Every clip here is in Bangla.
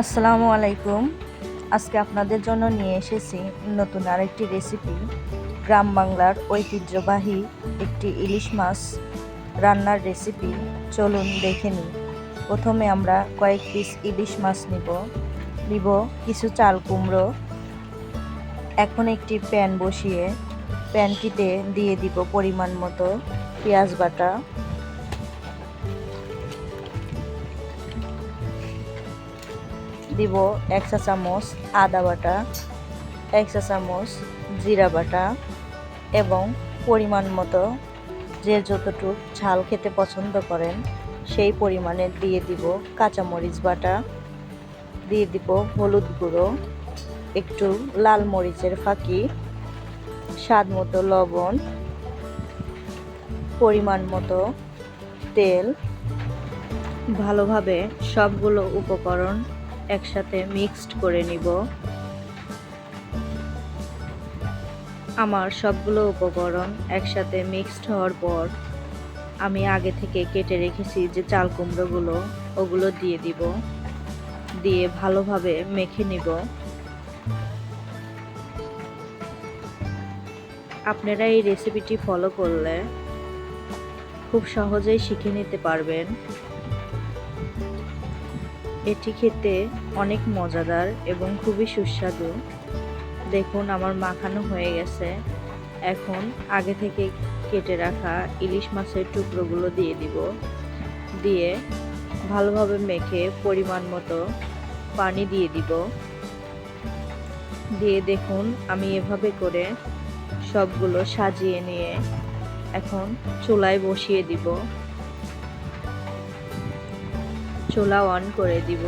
আসসালামু আলাইকুম। আজকে আপনাদের জন্য নিয়ে এসেছি নতুন আরেকটি রেসিপি গ্রাম বাংলার ঐতিহ্যবাহী একটি ইলিশ মাছ রান্নার রেসিপি চলুন দেখে নিই। প্রথমে আমরা কয়েক পিস ইলিশ মাছ নিব। নিব কিছু চাল কুমড়ো। এখন একটি প্যান বসিয়ে প্যানটিতে দিয়ে দিব পরিমাণ মতো পেঁয়াজ বাটা। দিব এক চা চামচ আদা বাটা এক চা চামচ জিরা বাটা এবং পরিমাণ মতো যে যতটুক ঝাল খেতে পছন্দ করেন সেই পরিমাণে দিয়ে দিব কাঁচামরিচ বাটা। দিয়ে দিব হলুদ গুঁড়ো, একটু লাল মরিচের ফাঁকি, স্বাদ মতো লবণ, পরিমাণ মতো তেল। ভালোভাবে সবগুলো উপকরণ একসাথে মিক্সড করে নিব। আমার সবগুলো উপকরণ একসাথে মিক্সড হওয়ার পর আমি আগে থেকে কেটে রেখেছি যে চাল কুমড়োগুলো, ওগুলো দিয়ে দিব। দিয়ে ভালোভাবে মেখে নিব। আপনারা এই রেসিপিটি ফলো করলে খুব সহজেই শিখে নিতে পারবেন। এটি খেতে অনেক মজাদার এবং খুবই সুস্বাদু। দেখুন, আমার মাখানো হয়ে গেছে। এখন আগে থেকে কেটে রাখা ইলিশ মাছের টুকরোগুলো দিয়ে দিব। দিয়ে ভালোভাবে মেখে পরিমাণ মতো পানি দিয়ে দিব। দিয়ে দেখুন, আমি এভাবে করে সবগুলো সাজিয়ে নিয়ে এখন চুলায় বসিয়ে দিব। চুলা অন করে দিব।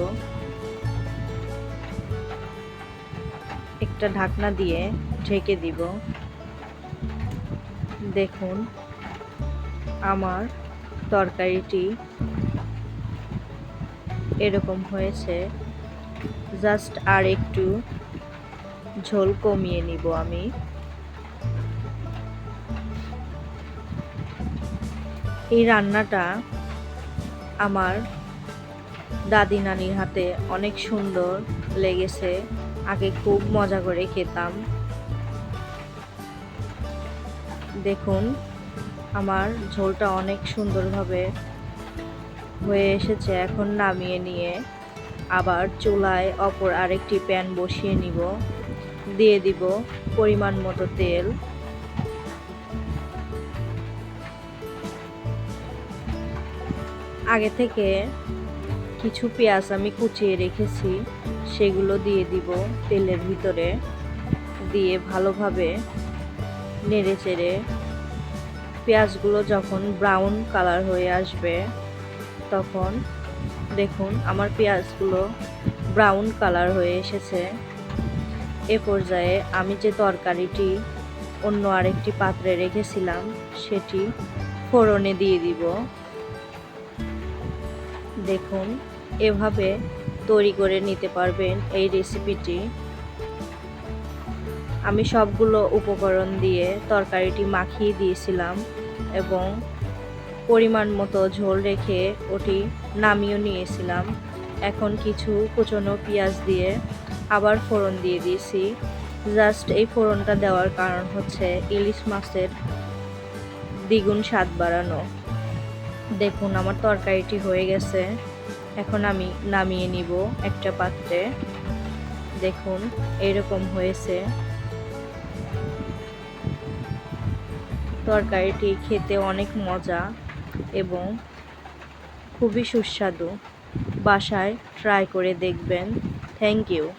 একটা ঢাকনা দিয়ে ঢেকে দিব। দেখুন, আমার তরকারিটি এরকম হয়েছে। জাস্ট আর একটু ঝোল কমিয়ে নিব আমি। এই রান্নাটা আমার দাদি নানির হাতে অনেক সুন্দর লেগেছে। আগে খুব মজা করে খেতাম। দেখুন, আমার ঝোলটা অনেক সুন্দরভাবে হয়ে এসেছে। এখন নামিয়ে নিয়ে আবার চুলায় অপর আরেকটি প্যান বসিয়ে নিব। দিয়ে দিব পরিমাণ মতো তেল। আগে থেকে কিছু পেঁয়াজ আমি কুচিয়ে রেখেছি, সেগুলো দিয়ে দিব তেলের ভিতরে, দিয়ে ভালোভাবে নেড়ে চেড়ে পেঁয়াজগুলো যখন ব্রাউন কালার হয়ে আসবে, তখন দেখুন আমার পেঁয়াজগুলো ব্রাউন কালার হয়ে এসেছে। এ পর্যায়ে আমি যে তরকারিটি অন্য আরেকটি পাত্রে রেখেছিলাম, সেটি ফোড়নে দিয়ে দিব। দেখুন এভাবে তৈরি করে নিতে পারবেন এই রেসিপিটি আমি সবগুলো উপকরণ দিয়ে তরকারিটি মাখিয়ে দিয়েছিলাম এবং পরিমাণ মতো ঝোল রেখে ওটি নামিয়ে নিয়েছিলাম। এখন কিছু কুচনো পেঁয়াজ দিয়ে আবার ফোড়ন দিয়ে দিয়েছি। জাস্ট এই ফোড়নটা দেওয়ার কারণ হচ্ছে ইলিশ মাছের দ্বিগুণ স্বাদ বাড়ানো। দেখুন, আমার তরকারিটি হয়ে গেছে। এখন আমি নামিয়ে নিব একটা পাত্রে। দেখুন, এরকম হয়েছে। তরকারিটি খেতে অনেক মজা এবং খুবই সুস্বাদু। বাসায় ট্রাই করে দেখবেন। Thank you.